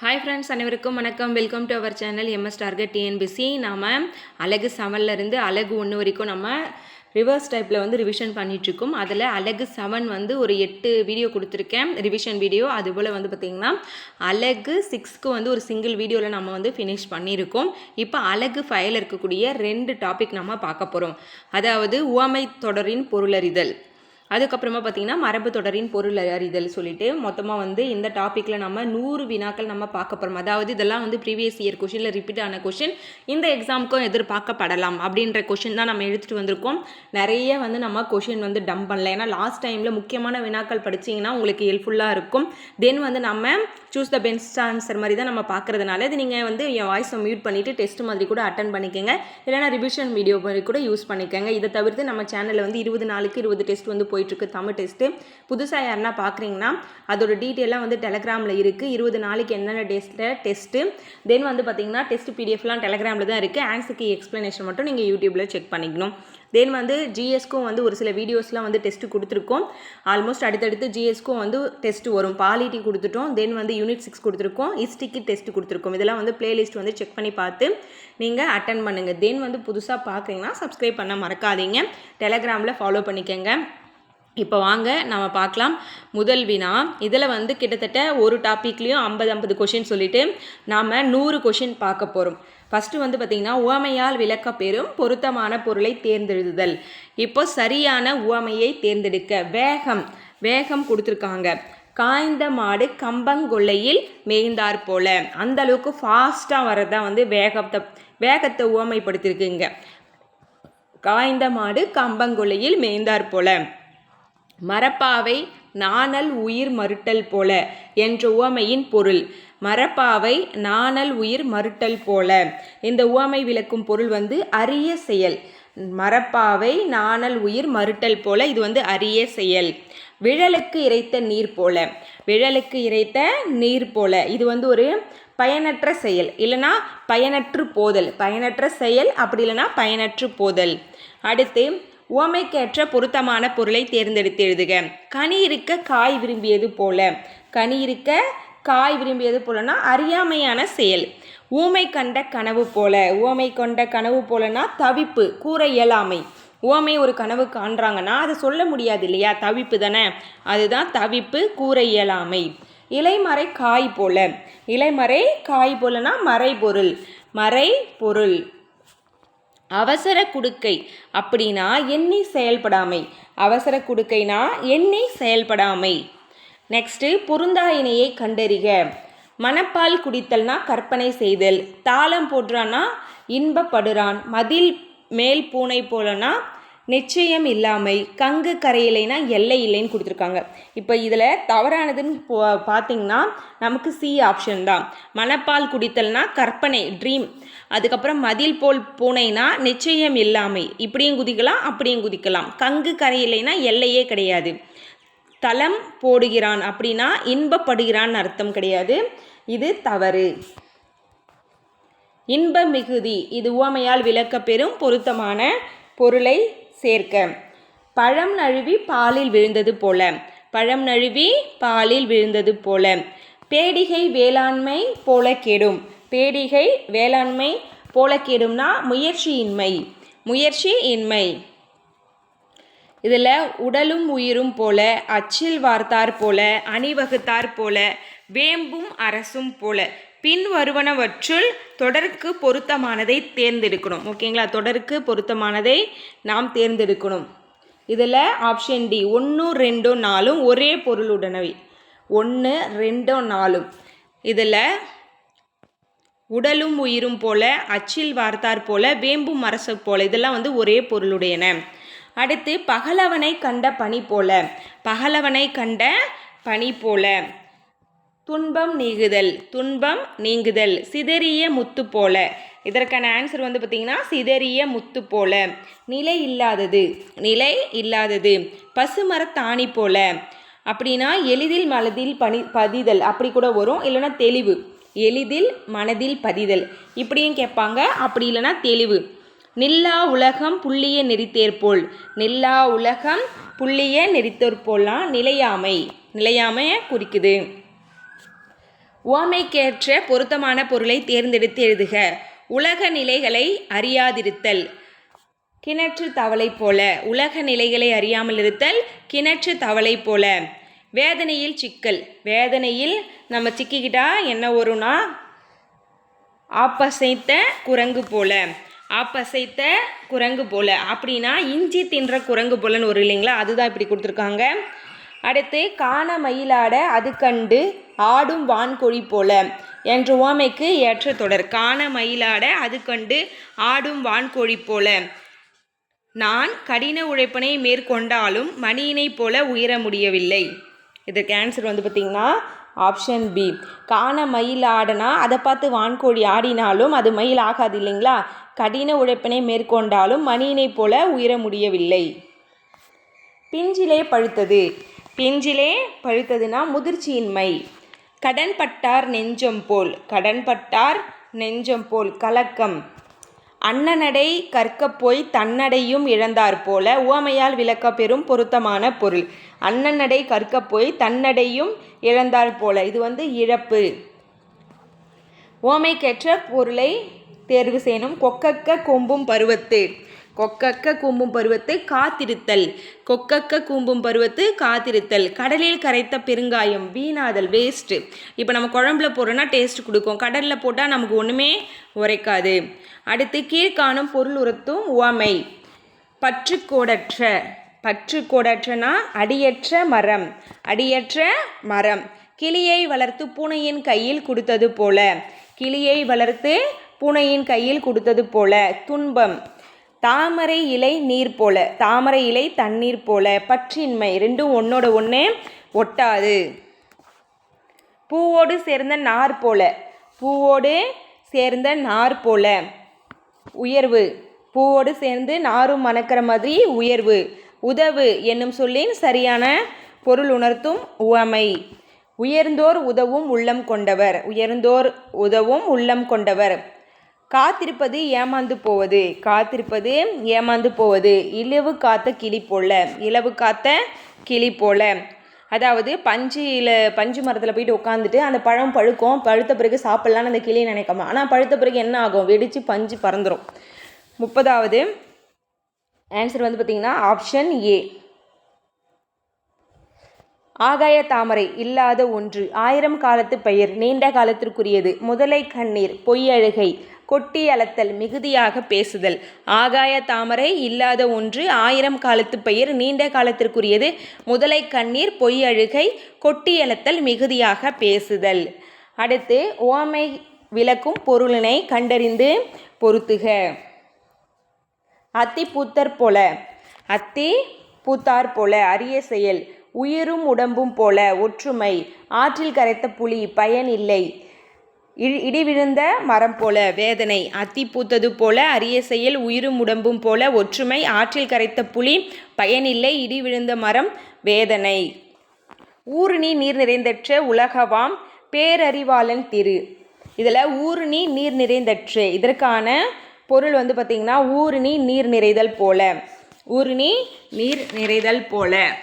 Hi friends அனைவருக்கும் வணக்கம். Welcome to our channel MS target TNPSC நாம் அழகு செவன்ல இருந்து அழகு ஒன்று வரைக்கும் நம்ம ரிவர்ஸ் டைப்பில் வந்து ரிவிஷன் பண்ணிகிட்ருக்கோம் அதில் அழகு செவன் வந்து ஒரு எட்டு வீடியோ கொடுத்துருக்கேன். ரிவிஷன் வீடியோ அதுபோல் வந்து பார்த்திங்கன்னா அழகு சிக்ஸ்க்கு வந்து ஒரு சிங்கிள் வீடியோவில் நம்ம வந்து ஃபினிஷ் பண்ணியிருக்கோம். இப்போ அழகு ஃபைவ்ல இருக்கக்கூடிய ரெண்டு டாபிக் நம்ம பார்க்க போகிறோம் அதாவது உவமை தொடரின் பொருளறிதல். அதுக்கப்புறமா பார்த்தீங்கன்னா மரபு தொடரின் பொருள் அறிதல் சொல்லிட்டு மொத்தமாக வந்து இந்த டாப்பிக்கில் நம்ம நூறு வினாக்கள் நம்ம பார்க்க போகிறோம் அதாவது இதெல்லாம் வந்து ப்ரீவியஸ் இயர் கொஷினில் ரிப்பீட் ஆன கொஷின் இந்த எக்ஸாமுக்கும் எதிர்பார்க்கப்படலாம் அப்படின்ற கொஷின் தான் நம்ம எடுத்துகிட்டு வந்திருக்கோம். நிறைய வந்து நம்ம கொஷின் வந்து டம்ப் பண்ணல ஏன்னா லாஸ்ட் டைமில் முக்கியமான வினாக்கள் படிச்சிங்கன்னா உங்களுக்கு ஹெல்ப்ஃபுல்லாக இருக்கும். தென் வந்து நம்ம சூஸ் த பெஸ்ட் ஆன்சர் மாதிரி தான் நம்ம பார்க்குறதுனால இது நீங்கள் வந்து என் வாய்ஸை மியூட் பண்ணிவிட்டு டெஸ்ட் மாதிரி கூட அட்டன் பண்ணிக்கோங்க. இல்லைனா ரிவிஷன் வீடியோ மாதிரி கூட யூஸ் பண்ணிக்கோங்க. இதை தவிர்த்து நம்ம சேனலில் வந்து இருபது நாளுக்கு இருபது டெஸ்ட் வந்து போயிட்டுருக்கு தமிழ் டெஸ்ட்டு புதுசாக யாருன்னா பார்க்குறீங்கன்னா அதோட டீட்டெயிலாக வந்து டெலகிராமில் இருக்குது இருபது நாளைக்கு என்னென்ன டெஸ்ட்டில் டெஸ்ட்டு தென் வந்து பார்த்தீங்கன்னா டெஸ்ட் பிடிஎஃப்லாம் டெலகிராமில் தான் இருக்குது ஆன்சருக்கு எக்ஸ்ப்ளனேஷன் மட்டும் நீங்கள் யூடியூப்பில் செக் பண்ணிக்கணும். தென் வந்து ஜிஎஸ்க்கும் வந்து ஒரு சில வீடியோஸ்லாம் வந்து டெஸ்ட்டு கொடுத்துருக்கோம். ஆல்மோஸ்ட் அடுத்தடுத்து ஜிஎஸ்க்கும் வந்து டெஸ்ட் வரும். பாலிட்டி கொடுத்துட்டோம். தென் வந்து யூனிட் சிக்ஸ் கொடுத்துருக்கோம். இஸ்டிக்கு டெஸ்ட் கொடுத்துருக்கோம். இதெல்லாம் வந்து பிளேலிஸ்ட் வந்து செக் பண்ணி பார்த்து நீங்கள் அட்டன் பண்ணுங்கள் தென் வந்து புதுசாக பார்க்குறீங்கன்னா சப்ஸ்கிரைப் பண்ண மறக்காதீங்க. டெலகிராமில் ஃபாலோ பண்ணிக்கோங்க. இப்போ வாங்க நம்ம பார்க்கலாம் முதல் வினா. இதில் வந்து கிட்டத்தட்ட ஒரு டாப்பிக்லேயும் ஐம்பது ஐம்பது கொஷின் சொல்லிட்டு நாம் நூறு கொஷின் பார்க்க போகிறோம் ஃபஸ்ட்டு வந்து பார்த்திங்கன்னா உவமையால் விளக்க பெறும் பொருத்தமான பொருளை தேர்ந்தெழுதுதல் இப்போ சரியான உவமையை தேர்ந்தெடுக்க வேகம் வேகம் கொடுத்துருக்காங்க. காய்ந்த மாடு கம்பங்கொள்ளையில் மேய்ந்தார் போல. அந்த அளவுக்கு ஃபாஸ்ட்டாக வர்றதான் வந்து வேகத்தை வேகத்தை உவமைப்படுத்தியிருக்குங்க காய்ந்த மாடு கம்பங்கொள்ளையில் மேய்ந்தார் போல. மரப்பாவை நாணல் உயிர் மறுட்டல் போல என்ற உவமையின் பொருள். மரப்பாவை நாணல் உயிர் மறுட்டல் போல. இந்த உவமை விளக்கும் பொருள் வந்து அரிய செயல். மரப்பாவை நாணல் உயிர் மறுட்டல் போல இது வந்து அரிய செயல். விழலுக்கு இறைத்த நீர் போல. விழலுக்கு இறைத்த நீர் போல. இது வந்து ஒரு பயனற்ற செயல். இல்லைனா பயனற்று போதல். பயனற்ற செயல் அப்படி இல்லைனா பயனற்று போதல். அடுத்து உவமைக்கேற்ற பொருத்தமான பொருளை தேர்ந்தெடுத்து எழுதுக. கனி இருக்க காய் விரும்பியது போல. கனி இருக்க காய் விரும்பியது போலனா அறியாமையான செயல். ஊமை கண்ட கனவு போல. ஊமை கொண்ட கனவு போலனா தவிப்பு கூற இயலாமை. ஓமை ஒரு கனவு காண்றாங்கன்னா அதை சொல்ல முடியாது இல்லையா? தவிப்பு தானே. அதுதான் தவிப்பு கூற இயலாமை. இலைமறை காய் போல. இலைமறை காய் போலனா மறைபொருள் மறை பொருள். அவசர குடுக்கை. அப்படின்னா எண்ணி செயல்படாமை. அவசர குடுக்கைனா எண்ணி செயல்படாமை. நெக்ஸ்ட்டு பொருந்தாயினையை கண்டறிக. மணப்பால் குடித்தல்னா கற்பனை செய்தல். தாளம் போடுறான்னா இன்பப்படுறான். மதில் மேல் பூனை போலனா நிச்சயம் இல்லாமை கங்கு கரையிலைனா எல்லை இல்லைன்னு கொடுத்துருக்காங்க. இப்போ இதில் தவறானதுன்னு பார்த்தீங்கன்னா நமக்கு சி ஆப்ஷன் தான். மணப்பால் குடித்தல்னா கற்பனை ட்ரீம் அதுக்கப்புறம் மதில் போல் பூனைனா நிச்சயம் இல்லாமை. இப்படியும் குதிக்கலாம் அப்படியும் குதிக்கலாம். கங்கு கரையிலைனா எல்லையே கிடையாது. தளம் போடுகிறான் அப்படின்னா இன்பப்படுகிறான் அர்த்தம் கிடையாது. இது தவறு. இன்ப மிகுதி இது உவமையால் விளக்கப்பெறும் பொருத்தமான பொருளை சேர்க்க. பழம் நழுவி பாலில் விழுந்தது போல. பழம் நழுவி பாலில் விழுந்தது போல. பேடிகை வேளாண்மை போல கெடும். பேடிகை வேளாண்மை போல கெடும்னா முயற்சியின்மை முயற்சி இன்மை. இதில் உடலும் உயிரும் போல அச்சில் வார்த்தார் போல அணிவகுத்தார் போல வேம்பும் அரசும் போல. பின்வருவனவற்றுள் தொடருக்கு பொருத்தமானதை தேர்ந்தெடுக்கணும். ஓகேங்களா? தொடருக்கு பொருத்தமானதை நாம் தேர்ந்தெடுக்கணும். இதில் ஆப்ஷன் டி ஒன்று ரெண்டோ நாலும் ஒரே பொருளுடனவை. ஒன்று ரெண்டோ நாலும் இதில் உடலும் உயிரும் போல அச்சில் வார்த்தார் போல வேம்பும் அரசு போல இதெல்லாம் வந்து ஒரே பொருளுடையன. அடுத்து பகலவனை கண்ட பனி போல பகலவனை கண்ட பனி போல. துன்பம் நீங்குதல் துன்பம் நீங்குதல் சிதறிய முத்து போல. இதற்கான ஆன்சர் வந்து பார்த்திங்கன்னா சிதறிய முத்து போல. நிலை இல்லாதது நிலை இல்லாதது பசுமரத்தாணி போல. அப்படின்னா எளிதில் மனதில் பனி பதிதல் அப்படி கூட வரும். இல்லைன்னா தெளிவு. எளிதில் மனதில் பதிதல். இப்படியும் கேட்பாங்க அப்படி இல்லைன்னா தெளிவு. நில்லா உலகம் புள்ளிய நெறித்தேற்போல் நில்லா உலகம் புள்ளிய நெறித்தோற்போல்லாம் நிலையாமை. நிலையாமையை குறிக்குது. உவமைக்கேற்ற பொருத்தமான பொருளை தேர்ந்தெடுத்து எழுதுக. உலக நிலைகளை அறியாதிருத்தல். கிணற்று தவளை போல. உலக நிலைகளை அறியாமல் இருத்தல் கிணற்று தவளை போல. வேதனையில் சிக்கல். வேதனையில் நம்ம சிக்கிக்கிட்டா என்ன வரும்னா ஆப்பசைத்த குரங்கு போல. ஆப்பசைத்த குரங்கு போல. அப்படின்னா இஞ்சி தின்ற குரங்கு போலன்னு ஒரு இல்லைங்களா? அதுதான் இப்படி கொடுத்துருக்காங்க. அடுத்து காண மயிலாட அது கண்டு ஆடும் வான்கோழி போல. என்ற உவமைக்கு ஏற்ற தொடர். காண மயிலாட அது கண்டு ஆடும் வான்கோழி போல. நான் கடின உழைப்பினை மேற்கொண்டாலும் மணியினைப் போல உயர முடியவில்லை. இதற்கு ஆன்சர் வந்து பார்த்திங்கன்னா ஆப்ஷன் பி காண மயில் ஆடனா அதை பார்த்து வான்கோழி ஆடினாலும் அது மயில் ஆகாது இல்லைங்களா? கடின உழைப்பினை மேற்கொண்டாலும் மணியினைப் போல உயர முடியவில்லை. பிஞ்சிலே பழுத்தது. பிஞ்சிலே பழுத்ததுன்னா முதிர்ச்சியின்மை. கடன்பட்டார் நெஞ்சம் போல் கடன்பட்டார் நெஞ்சம் போல் கலக்கம். அன்னநடை கற்கப் போய் தன்னடையும் இழந்தார் போல உவமையால் விளக்க பெறும் பொருத்தமான பொருள். அன்னநடை கற்கப் போய் தன்னடையும் இழந்தார் போல இது வந்து இழப்பு. உவமைக்கேற்ற பொருளை தேர்வு செய்யணும். கொக்கக்க கொம்பும் பருவத்து. கொக்கக்க கூம்பும் பருவத்து காத்திருத்தல். கொக்கக்க கூம்பும் பருவத்து காத்திருத்தல். கடலில் கரைத்த பெருங்காயம் வீணாதல் வேஸ்ட்டு இப்போ நம்ம குழம்புல போடுறோன்னா டேஸ்ட் கொடுக்கும். கடலில் போட்டால் நமக்கு ஒன்றுமே உரைக்காது. அடுத்து கீழ்காணும் பொருள் உரத்தும் உவமை. பற்றுக்கோடற்ற. பற்றுக்கோடற்றனா அடியற்ற மரம். அடியற்ற மரம். கிளியை வளர்த்து பூனையின் கையில் கொடுத்தது போல. கிளியை வளர்த்து பூனையின் கையில் கொடுத்தது போல. துன்பம். தாமரை இலை நீர் போல தாமரை இலை தண்ணீர் போல பற்றின்மை ரெண்டும் ஒன்றோட ஒன்று ஒட்டாது. பூவோடு சேர்ந்த நார் போல பூவோடு சேர்ந்த நார் போல. உயர்வு பூவோடு சேர்ந்து நாரும் மணக்கிற மாதிரி உயர்வு. உதவு என்னும் சொல்லின் சரியான பொருள் உணர்த்தும் உவமை. உயர்ந்தோர் உதவும் உள்ளம் கொண்டவர் உயர்ந்தோர் உதவும் உள்ளம் கொண்டவர். காத்திருப்பது ஏமாந்து போவது. காத்திருப்பது ஏமாந்து போவது. இலவு காத்த கிளி போல. இலவு காத்த கிளி போல. அதாவது பஞ்சியில் பஞ்சு மரத்தில் போயிட்டு உட்காந்துட்டு அந்த பழம் பழுக்கும். பழுத்த பிறகு சாப்பிட்லான்னு அந்த கிளி நினைக்காம. ஆனால் பழுத்த பிறகு என்ன ஆகும்? வெடித்து பஞ்சு பறந்துடும் முப்பதாவது ஆன்சர் வந்து பார்த்திங்கன்னா ஆப்ஷன் ஏ ஆகாய தாமரை இல்லாத ஒன்று. ஆயிரம் காலத்து பெயர். நீண்ட காலத்திற்குரியது. முதலை கண்ணீர். பொய்யழுகை கொட்டி அளத்தல் மிகுதியாக பேசுதல். ஆகாய தாமரை இல்லாத ஒன்று ஆயிரம் காலத்து பெயர் நீண்ட காலத்திற்குரியது. முதலை கண்ணீர் பொய் அழுகை கொட்டி அளத்தல் மிகுதியாக பேசுதல். அடுத்து ஓமை விளக்கும் பொருளினை கண்டறிந்து பொருத்துக. அத்தி பூத்தர் போல அத்தி பூத்தார் போல அரிய செயல் உயிரும் உடம்பும் போல ஒற்றுமை. ஆற்றில் கரைத்த புலி பயன் இல்லை. இடி விழுந்த மரம் போல வேதனை. அத்தி பூத்தது போல அரிய செயல் உயிரும் உடம்பும் போல ஒற்றுமை ஆற்றில் கரைத்த புலி பயனில்லை இடி விழுந்த மரம் வேதனை. ஊருணி நீர் நிறைந்தற்ற உலகவாம் பேரறிவாளன் திரு. இதில் ஊருணி நீர் நிறைந்தற்று. இதற்கான பொருள் வந்து பார்த்திங்கன்னா ஊருணி நீர் நிறைதல் போல. ஊருணி நீர் நிறைதல் போல.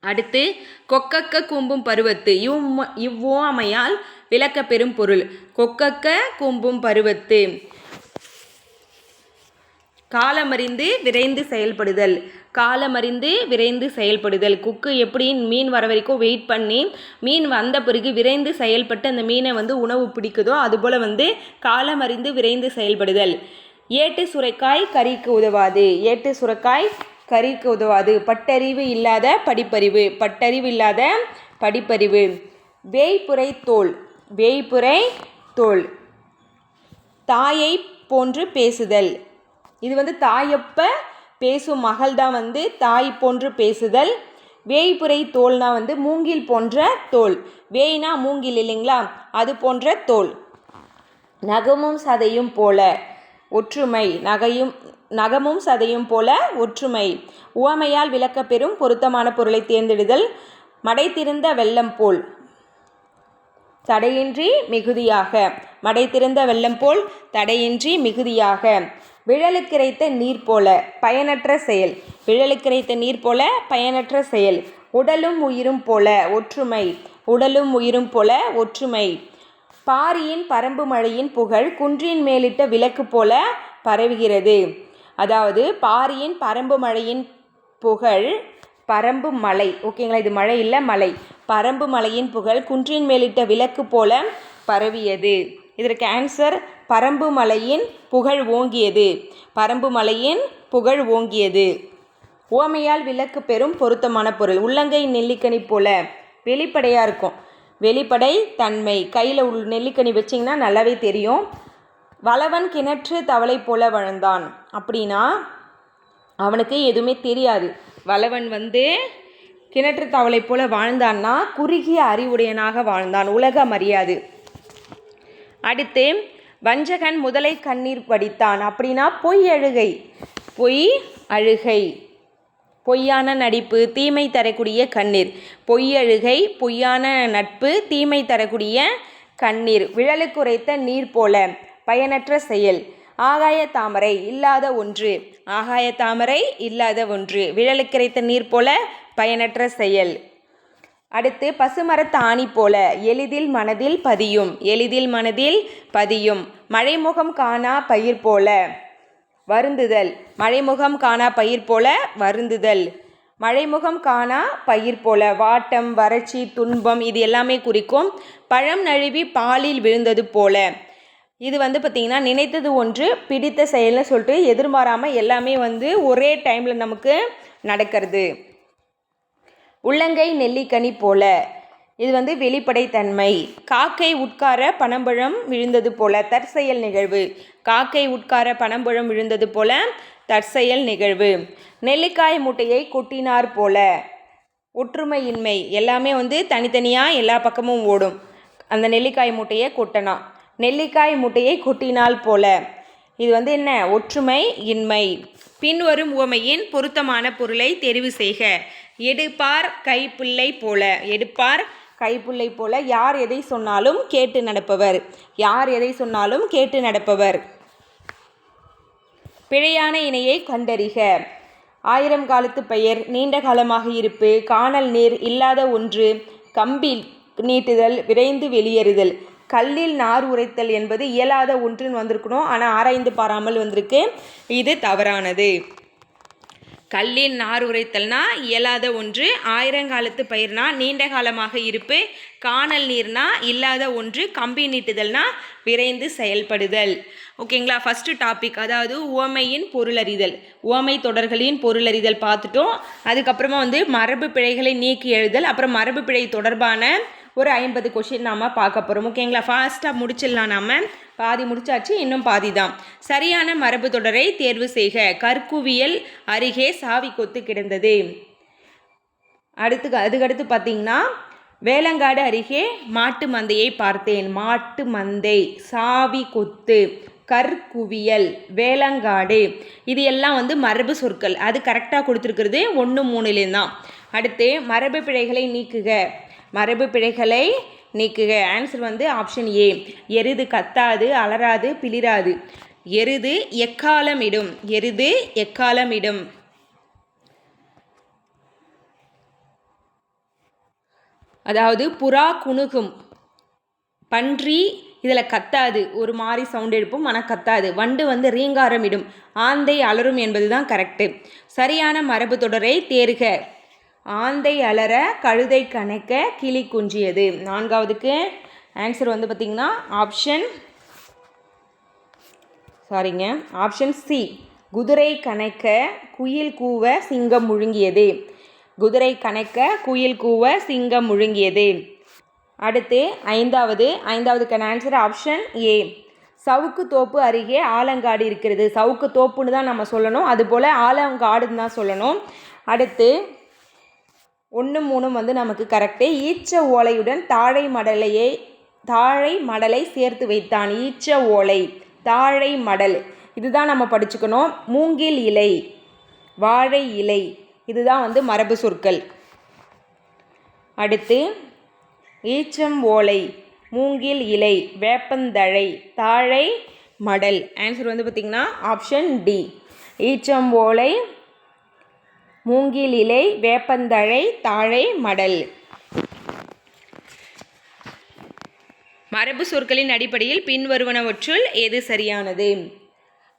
அடுத்து கொக்கக்க கூம்பும் பருவத்து. இவ் இவ்வோமையால் விளக்க பெறும் பொருள். கொக்கக்க கூம்பும் பருவத்து. காலமறிந்து விரைந்து செயல்படுதல். காலமறிந்து விரைந்து செயல்படுதல். குக்கு எப்படி மீன் வர வரைக்கும் வெயிட் பண்ணி மீன் வந்த பிறகு விரைந்து செயல்பட்டு அந்த மீனை வந்து உணவு பிடிக்குதோ அதுபோல் வந்து காலமறிந்து விரைந்து செயல்படுதல். ஏட்டு சுரைக்காய் கறிக்கு உதவாது. ஏட்டு சுரைக்காய் கறிக்கு உதவாது. பட்டறிவு இல்லாத படிப்பறிவு. பட்டறிவு இல்லாத படிப்பறிவு. வேய்புரை தோல். வேய்புரை தோல். தாயை போன்று பேசுதல். இது வந்து தாயப்ப பேசும் மகள் தான் வந்து தாய் போன்று பேசுதல். வேய்புரை தோல்னா வந்து மூங்கில் போன்ற தோல் வேய்னா மூங்கில் இல்லைங்களா? அது போன்ற தோல் நகமும் சதையும் போல ஒற்றுமை. நகையும் நகமும் சதையும் போல ஒற்றுமை. உவமையால் விளக்கப்பெறும் பொருத்தமான பொருளை தேர்ந்தெடுதல். மடைத்திருந்த வெள்ளம் போல். தடையின்றி மிகுதியாக. மடைத்திருந்த வெள்ளம் போல் தடையின்றி மிகுதியாக. விழலுக்கிரைத்த நீர் போல பயனற்ற செயல். விழலுக்கிரைத்த நீர் போல பயனற்ற செயல். உடலும் உயிரும் போல ஒற்றுமை. உடலும் உயிரும் போல ஒற்றுமை. பாரியின் பரம்பு மழையின் புகழ் குன்றின் மேலிட்ட விளக்கு போல பரவுகிறது. அதாவது பாரியின் பரம்பு மழையின் புகழ் பரம்பு மலை. ஓகேங்களா? இது மழை இல்லை மலை. பரம்பு மலையின் புகழ் குன்றின் மேலிட்ட விளக்கு போல பரவியது. இதற்கு ஆன்சர் பரம்பு மலையின் புகழ் ஓங்கியது. பரம்பு மலையின் புகழ் ஓங்கியது. ஓமையால் விளக்கு பெறும் பொருத்தமான பொருள். உள்ளங்கை நெல்லிக்கனி போல வெளிப்படையாக இருக்கும். வெளிப்படை தன்மை. கையில் உள் நெல்லிக்கனி வச்சிங்கன்னா நல்லாவே தெரியும். வளவன் கிணற்று தவளை போல வளர்ந்தான். அப்படின்னா அவனுக்கு எதுவுமே தெரியாது. வளவன் வந்து கிணற்று தவளை போல வாழ்ந்தான்னா குறுகிய அறிவுடையனாக வாழ்ந்தான். உலகம் அறியாது அடுத்து வஞ்சகன் முதலை கண்ணீர் வடித்தான். அப்படின்னா பொய் அழுகை. பொய் அழுகை. பொய்யான நடிப்பு தீமை தரக்கூடிய கண்ணீர். பொய் அழுகை பொய்யான நட்பு தீமை தரக்கூடிய கண்ணீர். விழலுக்குரைத்த நீர் போல பயனற்ற செயல். ஆகாய தாமரை இல்லாத ஒன்று. ஆகாய தாமரை இல்லாத ஒன்று. விழலுக்குரைத்த நீர் போல பயனற்ற செயல். அடுத்து பசுமரத்து ஆணி போல. எளிதில் மனதில் பதியும். எளிதில் மனதில் பதியும். மழைமுகம் காணா பயிர் போல வருந்துதல். மழைமுகம் காணா பயிர் போல வருந்துதல். மழைமுகம் காணா பயிர் போல. வாட்டம் வறட்சி துன்பம் இது எல்லாமே குறிக்கும். பழம் நழுவி பாலில் விழுந்தது போல. இது வந்து பார்த்திங்கன்னா நினைத்தது ஒன்று பிடித்த செயல்னு சொல்லிட்டு எதிர்பாராமல் எல்லாமே வந்து ஒரே டைமில் நமக்கு நடக்கிறது. உள்ளங்கை நெல்லிக்கனி போல. இது வந்து வெளிப்படைத்தன்மை. காக்கை உட்கார பனம்பழம் விழுந்தது போல தற்செயல் நிகழ்வு. காக்கை உட்கார பனம்பழம் விழுந்தது போல தற்செயல் நிகழ்வு. நெல்லிக்காய் மூட்டையை கொட்டினார் போல. ஒற்றுமையின்மை. எல்லாமே வந்து தனித்தனியாக எல்லா பக்கமும் ஓடும். அந்த நெல்லிக்காய் மூட்டையை கொட்டனா நெல்லிக்காய் மூட்டையை கொட்டினால் போல. இது வந்து என்ன? ஒற்றுமை இன்மை. பின்வரும் உவமையின் பொருத்தமான பொருளை தெரிவு செய்க. எடுப்பார் கைப்புள்ளை போல. எடுப்பார் கைப்புள்ளை போல. யார் எதை சொன்னாலும் கேட்டு நடப்பவர். யார் எதை சொன்னாலும் கேட்டு நடப்பவர். பிழையான இணையை கண்டறிக. ஆயிரம் காலத்து பெயர் நீண்ட காலமாக இருப்பு காணல் நீர் இல்லாத ஒன்று கம்பி நீட்டுதல் விரைந்து வெளியேறுதல். கல்லில் நார் உரைத்தல் என்பது இயலாத ஒன்றுன்னு வந்திருக்கணும். ஆனால் ஆராய்ந்து பாராமல் வந்திருக்கு. இது தவறானது. கல்லில் நார் உரைத்தல்னா இயலாத ஒன்று ஆயிரங்காலத்து பயிர்னா நீண்ட காலமாக இருப்பு காணல் நீர்னா இல்லாத ஒன்று கம்பி நீட்டுதல்னா விரைந்து செயல்படுதல். ஓகேங்களா? ஃபஸ்ட்டு டாபிக் அதாவது உவமையின் பொருளறிதல். ஓமை தொடர்களின் பொருளறிதல் பார்த்துட்டோம். அதுக்கப்புறமா வந்து மரபு பிழைகளை நீக்கி எழுதல் அப்புறம் மரபு பிழை தொடர்பான ஒரு ஐம்பது கொஷின் நாம் பார்க்க போகிறோம் ஓகேங்களா ஃபாஸ்ட்டாக முடிச்சிடலாம் நாம். பாதி முடிச்சாச்சு இன்னும் பாதி தான் சரியான மரபு தொடரை தேர்வு செய்க. கற்குவியல் அருகே சாவி கொத்து கிடந்தது. அடுத்து அதுக்கடுத்து பார்த்தீங்கன்னா வேலங்காடு அருகே மாட்டு மந்தையை பார்த்தேன். மாட்டு மந்தை சாவி கொத்து கற்குவியல் வேலங்காடு இது எல்லாம் வந்து மரபு சொற்கள். அது கரெக்டாக கொடுத்துருக்கிறது ஒன்று மூணுலேயும் தான் அடுத்து மரபு பிழைகளை நீக்குக. மரபு பிழைகளை நீக்குக. ஆன்சர் வந்து ஆப்ஷன் ஏ எருது கத்தாது அலறாது பிளிராது. எருது எக்காலம் இடும் எருது எக்காலமிடும். அதாவது புறா குணுகும். பன்றி இதில் கத்தாது. ஒரு மாதிரி சவுண்ட் எழுப்பும் ஆனால் கத்தாது. வண்டு வந்து ரீங்காரம் இடும் ஆந்தை அலரும் என்பது தான் கரெக்டு சரியான மரபு தொடரை தேர்க. ஆந்தை அலற கழுதை கணக்க கிளி குஞ்சியது நான்காவதுக்கு ஆன்சர் வந்து பார்த்திங்கன்னா ஆப்ஷன் சாரிங்க ஆப்ஷன் சி குதிரை கணக்க குயில் கூவ சிங்கம் முழுங்கியது. குதிரை கணக்க குயில் கூவ சிங்கம் முழுங்கியது. அடுத்து ஐந்தாவது ஐந்தாவதுக்கான ஆன்சர் ஆப்ஷன் ஏ சவுக்கு தோப்பு அருகே ஆலங்காடு இருக்கிறது. சவுக்கு தோப்புன்னு தான் நம்ம சொல்லணும். அதுபோல் ஆலங்காடுன்னு தான் சொல்லணும். அடுத்து ஒன்று மூணும் வந்து நமக்கு கரெக்டு ஈச்ச ஓலையுடன் தாழை மடலையை தாழை மடலை சேர்த்து வைத்தான். ஈச்ச ஓலை தாழை மடல். இதுதான் நம்ம படிச்சுக்கணும். மூங்கில் இலை வாழை இலை. இதுதான் வந்து மரபு சொற்கள். அடுத்து ஈச்சம் ஓலை மூங்கில் இலை வேப்பந்தழை தாழை மடல். ஆன்சர் வந்து பார்த்திங்கன்னா ஆப்ஷன் டி ஈச்சம் ஓலை மூங்கில் இலை வேப்பந்தழை தாழை மடல். மரபு சொற்களின் அடிப்படையில் பின்வருவனவற்றுள் எது சரியானது?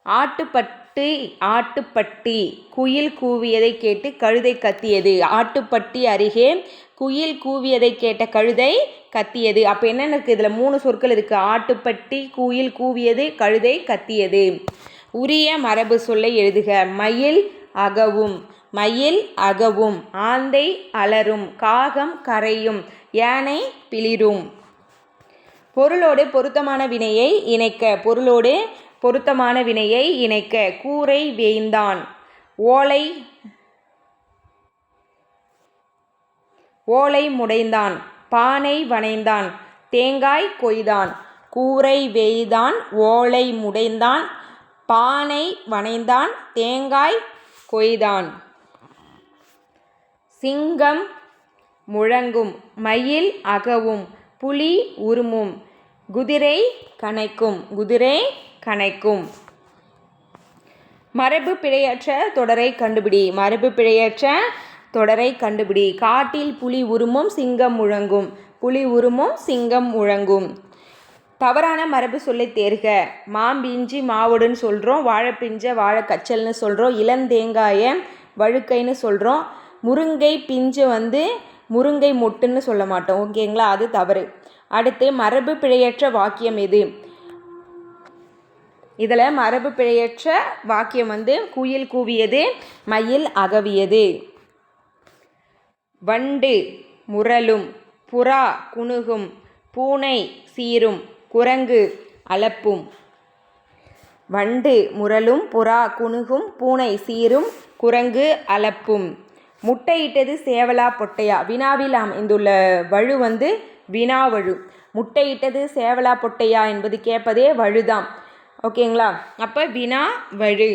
ஆட்டுப்பட்டு ஆட்டுப்பட்டி. குயில் கூவியதை கேட்டு கழுதை கத்தியது. ஆட்டுப்பட்டி அருகே குயில் கூவியதை கேட்ட கழுதை கத்தியது. அப்போ என்னென்ன இருக்குது இதில் மூணு சொற்கள் இருக்குது ஆட்டுப்பட்டி குயில் கூவியது கழுதை கத்தியது. உரிய மரபு சொல்லை எழுதுக. மயில் அகவும். மயில் அகவும் ஆந்தை அலரும் காகம் கரையும் யானை பிளிரும். பொருளோடு பொருத்தமான வினையை இணைக்க பொருளோடு பொருத்தமான வினையை இணைக்க கூரை வேய்ந்தான். ஓலை ஓலை முடைந்தான் பானை வனைந்தான் தேங்காய் கொய்தான். கூரை வேய்தான் ஓலை முடைந்தான் பானை வனைந்தான் தேங்காய் கொய்தான். சிங்கம் முழங்கும் மயில் அகவும் புலி உருமும் குதிரை கனைக்கும் குதிரை கனைக்கும் மரபு பிழையற்ற தொடரை கண்டுபிடி. மரபு பிழையற்ற தொடரை கண்டுபிடி. காட்டில் புலி உருமும் சிங்கம் முழங்கும். புலி உருமும் சிங்கம் முழங்கும். தவறான மரபு சொல்லை தேர்க. மாம்பிஞ்சி மாவுடுன்னு சொல்கிறோம் வாழைப்பிஞ்ச வாழைக்கச்சல்னு சொல்கிறோம் இளந்தேங்காய வழுக்கைன்னு சொல்கிறோம் முருங்கை பிஞ்சு வந்து முருங்கை மொட்டுன்னு சொல்ல மாட்டோம். ஓகேங்களா? அது தவறு. அடுத்து மரபு பிழையற்ற வாக்கியம் எது? இதில் மரபு பிழையற்ற வாக்கியம் வந்து குயில் கூவியது மயில் அகவியது. வண்டு முரலும் புறா குணுகும் பூனை சீரும் குரங்கு அலப்பும். வண்டு முரலும் புறா குணுகும் பூனை சீரும் குரங்கு அலப்பும். முட்டையிட்டது சேவலா பொட்டையா? வினாவில் அமைந்துள்ள வழு வந்து வினாவழு முட்டையிட்டது சேவலா பொட்டையா என்பது கேட்பதே வழுதான் ஓகேங்களா? அப்போ வினா வழு.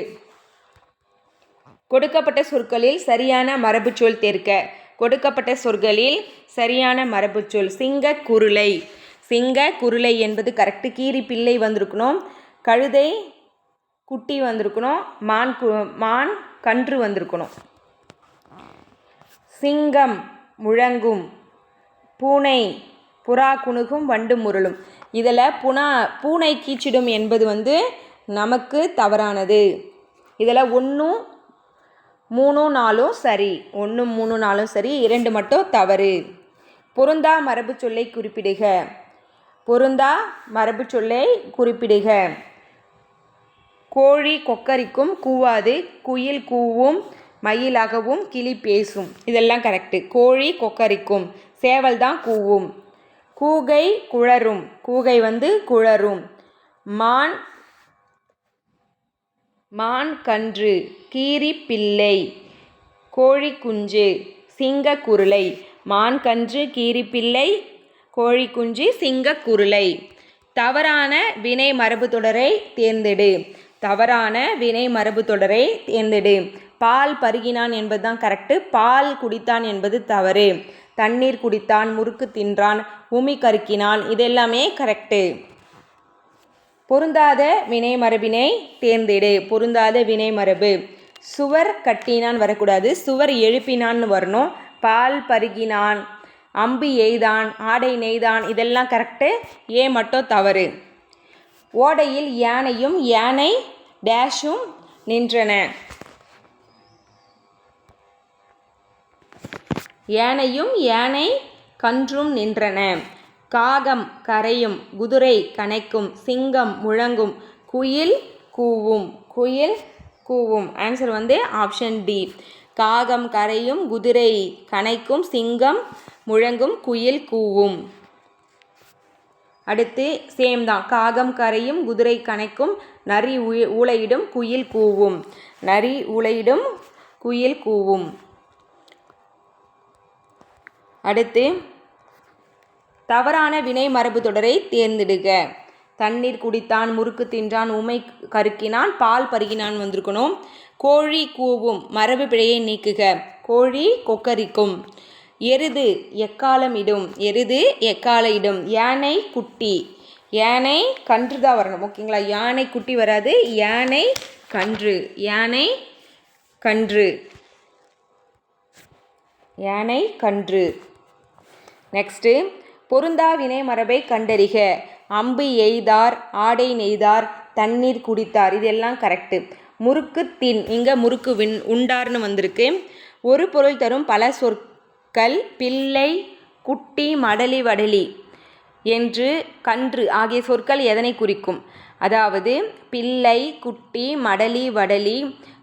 கொடுக்கப்பட்ட சொற்களில் சரியான மரபுச்சொல் தேர்க்க. கொடுக்கப்பட்ட சொற்களில் சரியான மரபுச்சொல் சிங்க குருளை. சிங்க குருளை என்பது கரெக்டு கீரி பிள்ளை வந்திருக்கணும். கழுதை குட்டி வந்திருக்கணும். மான் கு மான் கன்று வந்திருக்கணும். சிங்கம் முழங்கும். பூனை புறா குணுகும் வண்டு முரளும். இதில் புனா பூனை கீச்சிடும் என்பது வந்து நமக்கு தவறானது. இதில் ஒன்றும் மூணும் நாலும் சரி. ஒன்று மூணு நாலும் சரி இரண்டு மட்டும் தவறு. பொருந்தா மரபு சொல்லை குறிப்பிடுக. பொருந்தா மரபு சொல்லை குறிப்பிடுக. கோழி கொக்கரிக்கும் கூவாது. குயில் கூவும் மயிலாகவும் கிளி பேசும். இதெல்லாம் கரெக்டு கோழி கொக்கரிக்கும். சேவல் தான் கூவும். கூகை குழரும். கூகை வந்து குழரும். மான் மான் கன்று. கீரி பிள்ளை. கோழி குஞ்சு. சிங்க குருளை. மான் கன்று கீரி பிள்ளை. கோழி குஞ்சு சிங்க குருளை. தவறான வினை மரபு தொடரை தேர்ந்தெடு. தவறான வினை மரபு தொடரை தேர்ந்தெடு. பால் பருகினான் என்பதுதான் கரெக்டு பால் குடித்தான் என்பது தவறு. தண்ணீர் குடித்தான் முறுக்கு தின்றான் உமி கருக்கினான். இதெல்லாமே கரெக்டு பொருந்தாத வினை மரபினை தேர்ந்தெடு. பொருந்தாத வினை மரபு சுவர் கட்டினான் வரக்கூடாது. சுவர் எழுப்பினான்னு வரணும். பால் பருகினான். அம்பு எய்தான் ஆடை நெய்தான் இதெல்லாம் கரெக்டு ஏ மட்டும் தவறு. ஓடையில் யானையும் யானை டேஷும் நின்றன. யானையும் யானை கன்றும் நின்றன. காகம் கரையும் குதிரை கனைக்கும் சிங்கம் முழங்கும் குயில் கூவும் குயில் கூவும். ஆன்சர் வந்து ஆப்ஷன் டி காகம் கரையும் குதிரை கனைக்கும் சிங்கம் முழங்கும் குயில் கூவும். அடுத்து சேம் தான். காகம் கரையும் குதிரை கனைக்கும் நரி ஊளையிடும் குயில் கூவும். நரி ஊளையிடும் குயில் கூவும். அடுத்து தவறான வினை மரபு தொடரை தேர்ந்தெடுக. தண்ணீர் குடித்தான் முறுக்கு தின்றான் உமை கருக்கினான் பால் பருகினான் வந்திருக்கணும். கோழி கூவும் மரபு பிழையை நீக்குக. கோழி கொக்கரிக்கும். எருது எக்காலம் இடும் எருது எக்கால இடும் யானை குட்டி யானை கன்று தான் வரணும். ஓகேங்களா? யானை குட்டி வராது யானை கன்று யானை கன்று. யானை கன்று. நெக்ஸ்ட்டு பொருந்தா வினை மரபை கண்டறிக. அம்பு எய்தார் ஆடை நெய்தார் தண்ணீர் குடித்தார். இதெல்லாம் கரெக்டு முறுக்கு தின் இங்கே முறுக்கு வின் உண்டார்னு வந்திருக்கு. ஒரு பொருள் தரும் பல சொற்கள் பிள்ளை குட்டி மடலி வடலி என்று கன்று ஆகிய சொற்கள் எதனை குறிக்கும்? அதாவது பிள்ளை குட்டி மடலி வடலி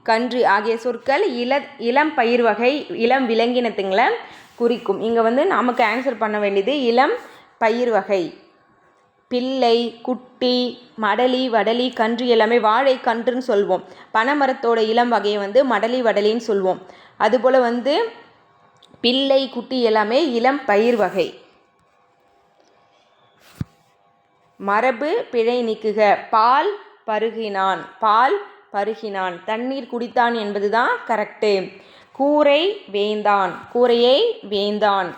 கன்று ஆகிய சொற்கள் இள இளம் பயிர் வகை இளம் விலங்கினத்துங்களை குறிக்கும். இங்கே வந்து நமக்கு ஆன்சர் பண்ண வேண்டியது இளம் பயிர் வகை. பிள்ளை குட்டி மடலி வடலி கன்று எல்லாமே வாழை கன்றுன்னு சொல்வோம். பனைமரத்தோட இளம் வகையை வந்து மடலி வடலின்னு சொல்வோம். அதுபோல் வந்து பிள்ளை குட்டி எல்லாமே இளம் பயிர் வகை. மரபு பிழை நீக்குக. பால் பருகினான். பால் பருகினான். தண்ணீர் குடித்தான் என்பது தான் கரெக்டு கூரை வேந்தான். கூரையை வேந்தான்.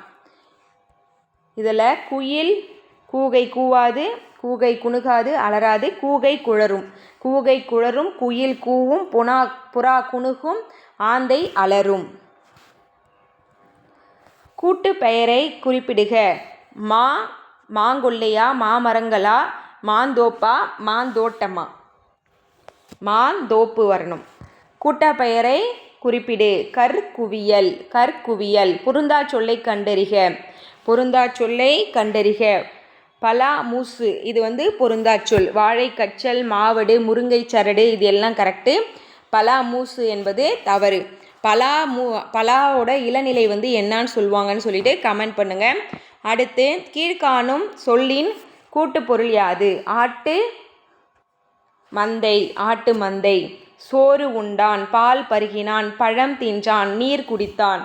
இதில் குயில் கூகை கூவாது கூகை குணுகாது அலராது கூகை குழரும். கூகை குழரும் குயில் கூவும் புனா புறா குணுகும் ஆந்தை அலரும். கூட்டு பெயரை குறிப்பிடுக. மா மாங்கொல்லையா மாமரங்களா மாந்தோப்பா மாந்தோட்டமா? மாந்தோப்பு வரணும். கூட்டப்பெயரை குறிப்பிடு. கற்குவியல் கற்குவியல். பொருந்தா சொல்லை கண்டறிக. பொருந்தா சொல்லை கண்டறிக. பலா மூசு இது வந்து பொருந்தா சொல். வாழை கச்சல் மாவடு முருங்கை சரடு இது எல்லாம் கரெக்டு பலா மூசு என்பது தவறு. பலா மூ பலாவோட இளநிலை வந்து என்னான்னு சொல்லுவாங்கன்னு சொல்லிட்டு கமெண்ட் பண்ணுங்கள் அடுத்து கீழ்காணும் சொல்லின் கூட்டுப்பொருள் யாது? ஆட்டு மந்தை. ஆட்டு மந்தை. சோறு உண்டான் பால் பருகினான் பழம் தின்றான் நீர் குடித்தான்.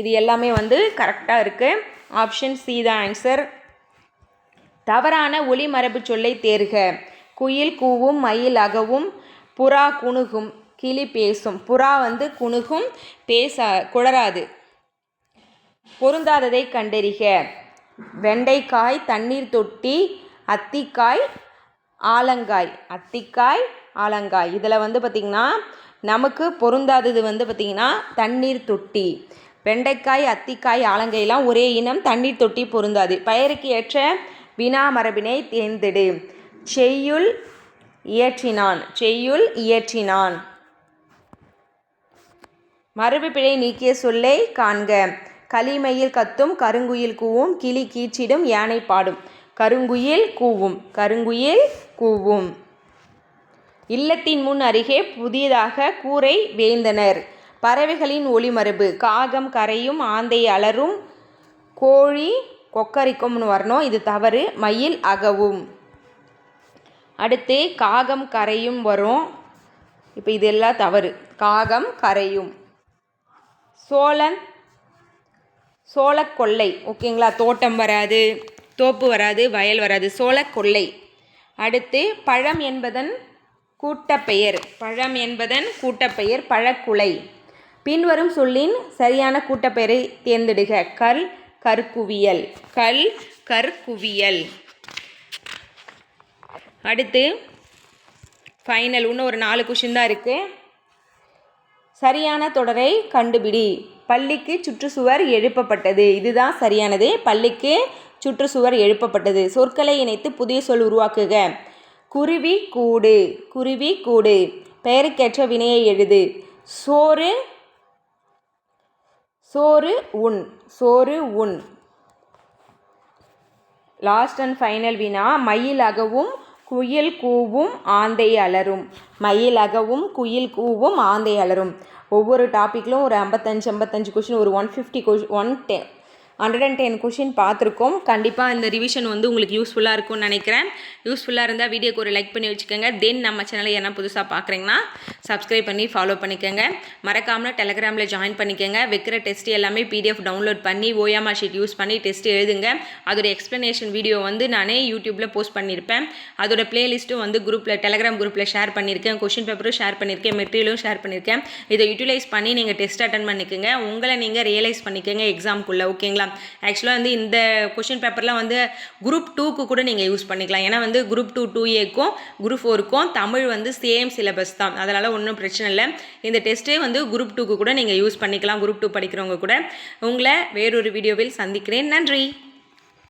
இது எல்லாமே வந்து கரெக்டாக இருக்குது ஆப்ஷன் சி த ஆன்சர் தவறான ஒளிமரபு சொல்லை தேர்க. குயில் கூவும் மயில் அகவும் புறா குணுகும் கிளி பேசும். புறா வந்து குணுகும் பேச குளராது. பொருந்தாததை கண்டறிக. வெண்டைக்காய் தண்ணீர் தொட்டி அத்திக்காய் ஆலங்காய். அத்திக்காய் ஆலங்காய். இதில் வந்து பார்த்திங்கன்னா நமக்கு பொருந்தாதது வந்து பார்த்திங்கன்னா தண்ணீர் தொட்டி. வெண்டைக்காய் அத்திக்காய் ஆலங்காயெலாம் ஒரே இனம் தண்ணீர் தொட்டி பொருந்தாது. பெயருக்கு ஏற்ற வினா மரபினை தேர்ந்தெடு. செய்யுள் இயற்றினான். செய்யுள் இயற்றினான். மரபு பிழை நீக்கிய சொல்லை காண்க. களிமையில் கத்தும் கருங்குயில் கூவும் கிளி கீச்சிடும் யானை பாடும். கருங்குயில் கூவும். கருங்குயில் கூவும். இல்லத்தின் முன் அருகே புதியதாக கூரை வேந்தனர். பறவைகளின் ஒளிமரபு. காகம் கரையும் ஆந்தை அலரும் கோழி கொக்கரிக்கும்னு வரணும். இது தவறு. மயில் அகவும். அடுத்து காகம் கரையும் வரும். இப்போ இதெல்லாம் தவறு. காகம் கரையும். சோழன் சோளக்கொல்லை ஓகேங்களா? தோட்டம் வராது தோப்பு வராது வயல் வராது. சோளக்கொல்லை அடுத்து பழம் என்பதன் கூட்டப்பெயர். பழம் என்பதன் கூட்டப்பெயர் பழக்குலை. பின்வரும் சொல்லின் சரியான கூட்டப்பெயரை தேர்ந்தெடுக. கல் கற்குவியல். கல் கற்குவியல். அடுத்து ஃபைனல் இன்னும் ஒரு நாலு கொஷின் தான் இருக்குது சரியான தொடரை கண்டுபிடி. பள்ளிக்கு சுற்றுச்சுவர் எழுப்பப்பட்டது. இதுதான் சரியானது. பள்ளிக்கு சுற்றுச்சுவர் எழுப்பப்பட்டது. சொற்களை இணைத்து புதிய சொல் உருவாக்குக. குருவி கூடு குருவி கூடு. பெயருக்கேற்ற வினையை எழுது. சோறு சோறு உண் சோறு உண். லாஸ்ட் அண்ட் ஃபைனல் வினா மயிலகவும் குயில் கூவும் ஆந்தை அலரும். மயிலகவும் குயில் கூவும் ஆந்தை அலரும். ஒவ்வொரு டாப்பிக்லும் ஒரு ஐம்பத்தஞ்சு ஐம்பத்தஞ்சு கொஷின் ஒரு ஒன் ஃபிஃப்டி கொஷ் ஒன் டெ ஹண்ட்ரட் அண்ட் டென் கொஷின் பார்த்துருக்கோம். கண்டிப்பாக இந்த ரிவிஷன் வந்து உங்களுக்கு யூஸ்ஃபுல்லாக இருக்கும்னு நினைக்கிறேன். யூஸ்ஃபுல்லாக இருந்தால் வீடியோக்கு ஒரு லைக் பண்ணி வச்சுக்கோங்க. தென் நம்ம சேனலை என்ன புதுசாக பார்க்குறீங்கன்னா சப்ஸ்கிரைப் பண்ணி ஃபாலோ பண்ணிக்கோங்க. மறக்காமல் டெலகிராமில் ஜாயின் பண்ணிக்கோங்க. வைக்கிற டெஸ்ட் எல்லாமே பிடிஎஃப் டவுன்லோட் பண்ணி ஓயாமா ஷீட் யூஸ் பண்ணி டெஸ்ட் எழுதுங்க. அதோட எக்ஸ்ப்ளனேஷன் வீடியோ வந்து நானே யூடியூப்பில் போஸ்ட் பண்ணியிருப்பேன் அதோட பிளேலிஸ்ட்டும் வந்து குரூப்பில் டெலகிராம் குரூப்பில் ஷேர் பண்ணியிருக்கேன் கொஷின் பேப்பரும் ஷேர் பண்ணியிருக்கேன் மெட்டீரியலும் ஷேர் பண்ணியிருக்கேன் இதை யூட்டிலைஸ் பண்ணி நீங்கள் டெஸ்ட் அட்டன் பண்ணிக்கோங்க. உங்களை நீங்கள் ரியலைஸ் பண்ணிக்கோங்க எக்ஸாம்க்குள்ளே ஓகேங்களா ஆக்சுவலாக வந்து இந்த கொஷின் பேப்பர்லாம் வந்து குரூப் டூக்கு கூட நீங்கள் யூஸ் பண்ணிக்கலாம். ஏன்னா வந்து குரூப் டூ டூ ஏக்கும் குரூப் ஃபோருக்கும் தமிழ் வந்து சேம் சிலபஸ் தான். அதனால் ஒன்றும் பிரச்சனை இல்லை. இந்த டெஸ்ட்டே வந்து குரூப் டூக்கு கூட நீங்கள் யூஸ் பண்ணிக்கலாம். குரூப் டூ படிக்கிறவங்க கூட. உங்களை வேறொரு வீடியோவில் சந்திக்கிறேன். நன்றி.